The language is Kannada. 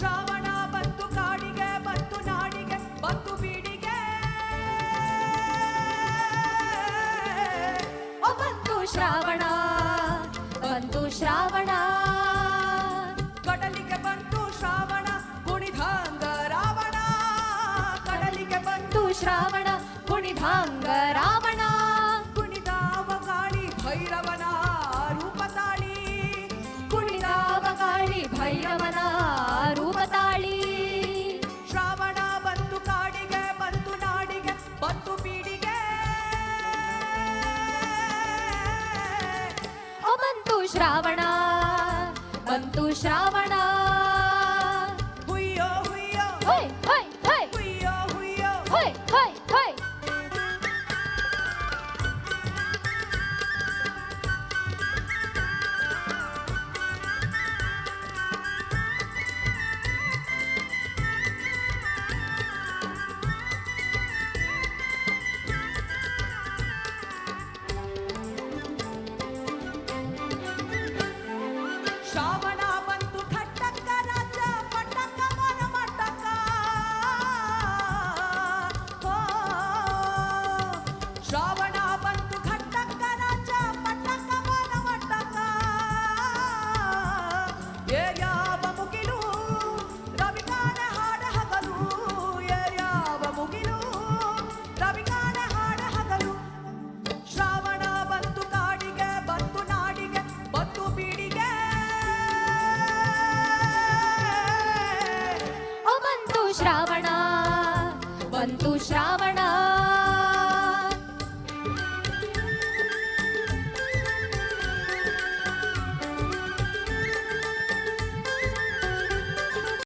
ಶ್ರಾವಣ ಬಂತು ಕಾಡಿಗೆ, ಬಂತು ನಾಡಿಗೆ, ಬಂತು ಬೀಡಿಗೆ. ಬಂತು ಶ್ರಾವಣ ಬಂತು ಶ್ರಾವಣ. ಕಡಲಿಗೆ ಬಂತು ಶ್ರಾವಣ ಕುಣಿಧಾಂಗ ರಾವಣ. ಕಡಲಿಗೆ ಬಂತು ಶ್ರಾವಣ ಕುಣಿಧಾಂಗ ಶ್ರಾವಣ ಬಂತು ಶ್ರಾವಣ. ಹುಯ್ಯೋ ಹುಯ್ಯೋ. ಹೊಯ್ ಹೊಯ್ ಹೊಯ್ ಹುಯ್ಯೋ ಹುಯ್ಯೋ. ಹೊಯ್ ಹೊಯ್ ಶ್ರಾವಣ ಬಂತು ಶ್ರಾವಣ.